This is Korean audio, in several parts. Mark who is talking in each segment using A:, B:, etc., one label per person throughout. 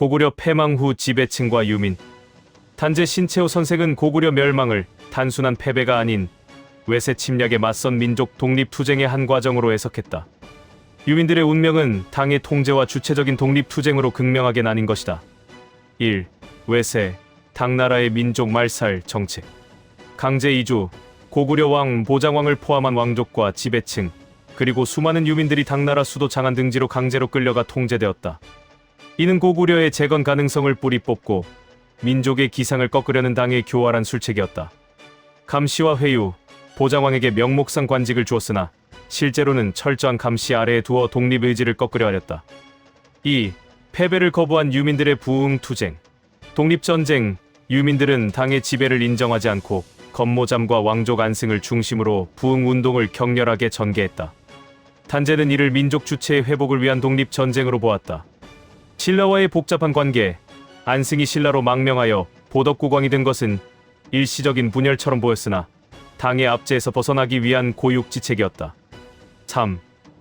A: 고구려 패망 후 지배층과 유민. 단재 신채호 선생은 고구려 멸망을 단순한 패배가 아닌 외세 침략에 맞선 민족 독립 투쟁의 한 과정으로 해석했다. 유민들의 운명은 당의 통제와 주체적인 독립 투쟁으로 극명하게 나뉜 것이다. 1. 외세, 당나라의 민족 말살 정책. 강제 이주, 고구려 왕 보장왕을 포함한 왕족과 지배층, 그리고 수많은 유민들이 당나라 수도 장안 등지로 강제로 끌려가 통제되었다. 이는 고구려의 재건 가능성을 뿌리 뽑고 민족의 기상을 꺾으려는 당의 교활한 술책이었다. 감시와 회유, 보장왕에게 명목상 관직을 주었으나 실제로는 철저한 감시 아래에 두어 독립 의지를 꺾으려 하였다. 2. 패배를 거부한 유민들의 부흥 투쟁. 독립 전쟁, 유민들은 당의 지배를 인정하지 않고 건모잠과 왕족 안승을 중심으로 부흥 운동을 격렬하게 전개했다. 단제는 이를 민족 주체의 회복을 위한 독립 전쟁으로 보았다. 신라와의 복잡한 관계, 안승이 신라로 망명하여 보덕국왕이 된 것은 일시적인 분열처럼 보였으나 당의 압제에서 벗어나기 위한 고육지책이었다. 3.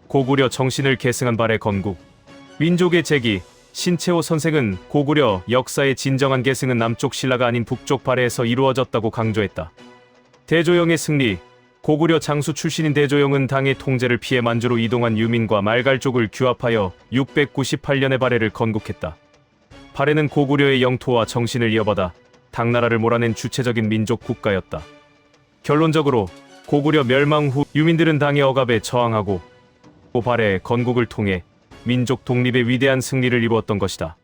A: 고구려 정신을 계승한 발의 건국. 민족의 재기, 신채호 선생은 고구려 역사의 진정한 계승은 남쪽 신라가 아닌 북쪽 발해에서 이루어졌다고 강조했다. 대조영의 승리, 고구려 장수 출신인 대조영은 당의 통제를 피해 만주로 이동한 유민과 말갈족을 규합하여 698년의 발해를 건국했다. 발해는 고구려의 영토와 정신을 이어받아 당나라를 몰아낸 주체적인 민족 국가였다. 결론적으로 고구려 멸망 후 유민들은 당의 억압에 저항하고 발해의 건국을 통해 민족 독립의 위대한 승리를 이루었던 것이다.